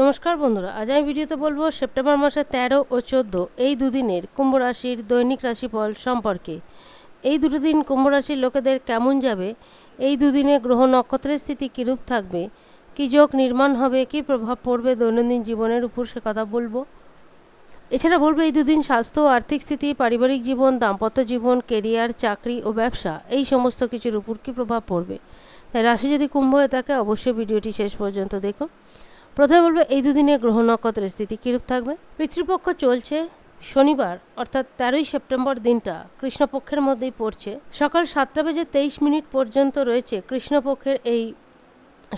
নমস্কার বন্ধুরা, আজ আমি ভিডিওতে বলব সেপ্টেম্বর মাসের তেরো ও চোদ্দ, এই দুদিনের কুম্ভ রাশির দৈনিক রাশিফল সম্পর্কে। এই দুটো দিন কুম্ভ রাশির লোকেদের কেমন যাবে? এই দুদিনে গ্রহ নক্ষত্রের স্থিতি কীরূপ থাকবে? কী যোগ নির্মাণ হবে? কী প্রভাব পড়বে দৈনন্দিন জীবনের উপর সে কথা বলব। এছাড়া বলব এই দুদিন স্বাস্থ্য, আর্থিক স্থিতি, পারিবারিক জীবন, দাম্পত্য জীবন, কেরিয়ার, চাকরি ও ব্যবসা, এই সমস্ত কিছুর উপর কী প্রভাব পড়বে? তাই রাশি যদি কুম্ভ হয়ে থাকে অবশ্যই ভিডিওটি শেষ পর্যন্ত দেখুন। প্রথমে বলব, এই দুদিনে গ্রহ নক্ষত্রের স্থিতি কীরূপ থাকবে? পিতৃপক্ষ চলছে শনিবার, অর্থাৎ তেরোই সেপ্টেম্বর দিনটা কৃষ্ণপক্ষের মধ্যেই পড়ছে। সকাল সাতটা বেজে তেইশ মিনিট পর্যন্ত রয়েছে কৃষ্ণপক্ষের এই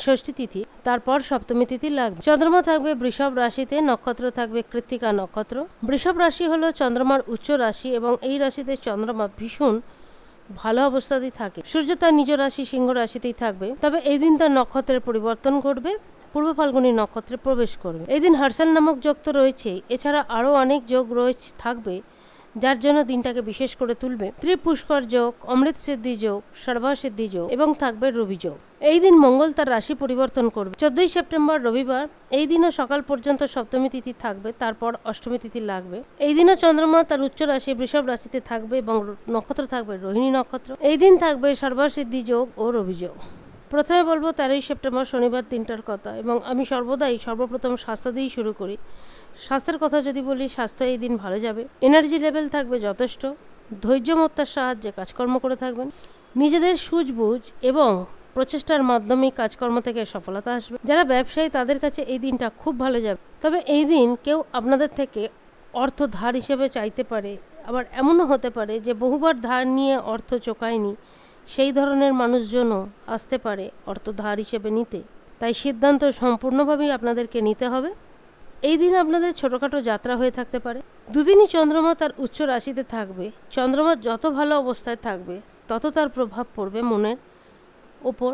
ষষ্ঠী তিথি, তারপর সপ্তমী তিথি লাগবে। চন্দ্রমা থাকবে বৃষভ রাশিতে, নক্ষত্র থাকবে কৃত্তিকা নক্ষত্র। বৃষভ রাশি হলো চন্দ্রমার উচ্চ রাশি এবং এই রাশিতে চন্দ্রমা ভীষণ ভালো অবস্থাতেই থাকে। সূর্য তার নিজ রাশি, সিংহ রাশিতেই থাকবে। তবে এই দিন তার নক্ষত্রের পরিবর্তন ঘটবে। পূর্ব ফাল্গুনী নক্ষত্রে প্রবেশ করবে। এই দিন হার্সাল নামক যোগ তো রয়েছেই এছাড়া আরও অনেক যোগ রয়েছে, থাকবে, যার জন্য দিনটাকে বিশেষ করে তুলবে। ত্রিপুষ্কর যোগ অমৃত সিদ্ধি যোগ সর্বা সিদ্ধি যোগ এবং থাকবে রবি যোগ এই দিন মঙ্গল তার রাশি পরিবর্তন করবে। চোদ্দই সেপ্টেম্বর রবিবার, এই দিনও সকাল পর্যন্ত সপ্তমী তিথি থাকবে, তারপর অষ্টমী তিথি লাগবে। এই দিনও চন্দ্রমা তার উচ্চ রাশি, বৃষভ রাশিতে থাকবে এবং নক্ষত্র থাকবে, রোহিণী নক্ষত্র। এই দিন থাকবে সর্বসিদ্ধি যোগ ও রবি যোগ প্রথমে বলব তেরোই সেপ্টেম্বর শনিবার দিনটার কথা এবং আমি সর্বদাই সর্বপ্রথম স্বাস্থ্য দিয়েই শুরু করি। স্বাস্থ্যের কথা যদি বলি, স্বাস্থ্য এই দিন ভালো যাবে। এনার্জি লেভেল থাকবে যথেষ্ট। ধৈর্যমত্তার সাহায্যে কাজকর্ম করে থাকবেন। নিজেদের সুঝবুঝ এবং প্রচেষ্টার মাধ্যমে কাজকর্ম থেকে সফলতা আসবে। যারা ব্যবসায়ী, তাদের কাছে এই দিনটা খুব ভালো যাবে। তবে এই দিন কেউ আপনাদের থেকে অর্থ ধার হিসেবে চাইতে পারে। আবার এমনও হতে পারে যে বহুবার ধার নিয়ে অর্থ চোকায়নি। সেই ধরনের মানুষজনও আসতে পারে অর্থ ধার হিসেবে নিতে। তাই সিদ্ধান্ত সম্পূর্ণভাবেই আপনাদেরকে নিতে হবে। এই দিন আপনাদের ছোটোখাটো যাত্রা হয়ে থাকতে পারে। দুদিনই চন্দ্রমা তার উচ্চ রাশিতে থাকবে। চন্দ্রমা যত ভালো অবস্থায় থাকবে, তত তার প্রভাব পড়বে মনের ওপর,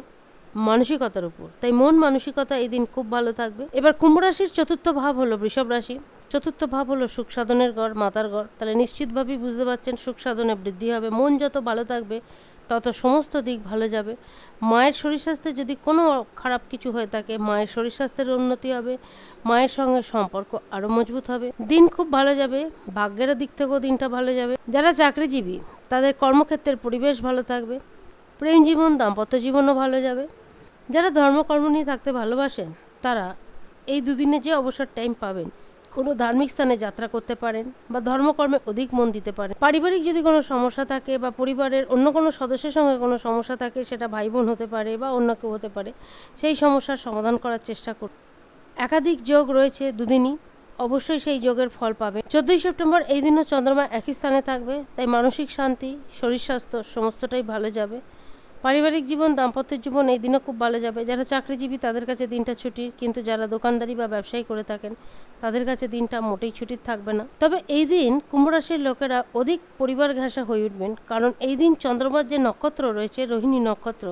মানসিকতার উপর তাই মন মানসিকতা এই দিন খুব ভালো থাকবে। এবার কুম্ভ রাশির চতুর্থ ভাব হলো বৃষভ রাশি। চতুর্থ ভাব হলো সুখ সাধনের গড় মাতার গড় তাহলে নিশ্চিতভাবেই বুঝতে পারছেন সুখ সাধনে বৃদ্ধি হবে। মন যত ভালো থাকবে তত সমস্ত দিক ভালো যাবে। মায়ের শরীর স্বাস্থ্যে যদি কোনো খারাপ কিছু হয়ে থাকে, মায়ের শরীর স্বাস্থ্যের উন্নতি হবে, মায়ের সঙ্গে সম্পর্ক আরও মজবুত হবে। দিন খুব ভালো যাবে, ভাগ্যের দিক থেকেও দিনটা ভালো যাবে। যারা চাকরিজীবী, তাদের কর্মক্ষেত্রের পরিবেশ ভালো থাকবে, প্রেম জীবন, দাম্পত্য জীবনও ভালো যাবে। যারা ধর্মকর্ম নিয়ে থাকতে ভালোবাসেন, তারা এই দুদিনে যে অবসর টাইম পাবেন কোনো ধার্মিক স্থানে যাত্রা করতে পারেন বা ধর্মকর্মে অধিক মন দিতে পারেন। পারিবারিক যদি কোনো সমস্যা থাকে বা পরিবারের অন্য কোনো সদস্যের সঙ্গে কোনো সমস্যা থাকে, সেটা ভাই বোন হতে পারে বা অন্য কেউ হতে পারে, সেই সমস্যার সমাধান করার চেষ্টা করুন। একাধিক যোগ রয়েছে দুদিনই, অবশ্যই সেই যোগের ফল পাবে চোদ্দই সেপ্টেম্বর এই দিনও চন্দ্রমা একই স্থানে থাকবে, তাই মানসিক শান্তি, শরীর স্বাস্থ্য সমস্তটাই ভালো যাবে। পারিবারিক জীবন, দাম্পত্যের জীবন এই দিনও খুব ভালো যাবে। যারা চাকরিজীবী, তাদের কাছে দিনটা ছুটির। কিন্তু যারা দোকানদারি বা ব্যবসায়ী করে থাকেন, তাদের কাছে দিনটা মোটেই ছুটির থাকবে না। তবে এই দিন কুম্ভ রাশির লোকেরা অধিক পরিবার ঘেঁষা হয়ে উঠবেন। কারণ এই দিন চন্দ্রমার যে নক্ষত্র রয়েছে, রোহিণী নক্ষত্র,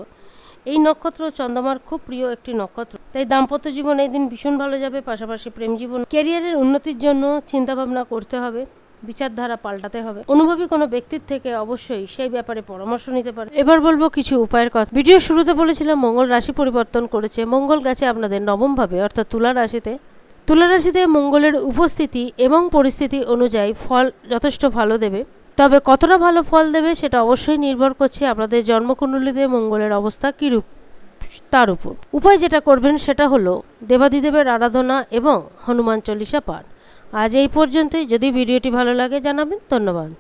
এই নক্ষত্র চন্দ্রমার খুব প্রিয় একটি নক্ষত্র। তাই দাম্পত্য জীবন এই দিন ভীষণ ভালো যাবে। পাশাপাশি প্রেম জীবন, ক্যারিয়ারের উন্নতির জন্য চিন্তাভাবনা করতে হবে। বিচারধারা পাল্টাতে হবে। অনুভবী কোনো ব্যক্তির থেকে অবশ্যই সেই ব্যাপারে পরামর্শ নিতে পারে। এবার বলব কিছু উপায়ের কথা। ভিডিও শুরুতে বলেছিলাম, মঙ্গল রাশি পরিবর্তন করেছে। মঙ্গল গেছে আপনাদের নবম ভাবে, অর্থাৎ তুলা রাশিতে। তুলা রাশিতে মঙ্গলের উপস্থিতি এবং পরিস্থিতি অনুযায়ী ফল যথেষ্ট ভালো দেবে। তবে কতটা ভালো ফল দেবে সেটা অবশ্যই নির্ভর করছে আপনাদের জন্মকুণ্ডলীতে মঙ্গলের অবস্থা কীরূপ, তার উপর। উপায় যেটা করবেন সেটা হলো দেবাদিদেবের আরাধনা এবং হনুমান চল্লিশা পাঠ। আজ এই পর্যন্তই। যদি ভিডিওটি ভালো লাগে জানাবেন ধন্যবাদ।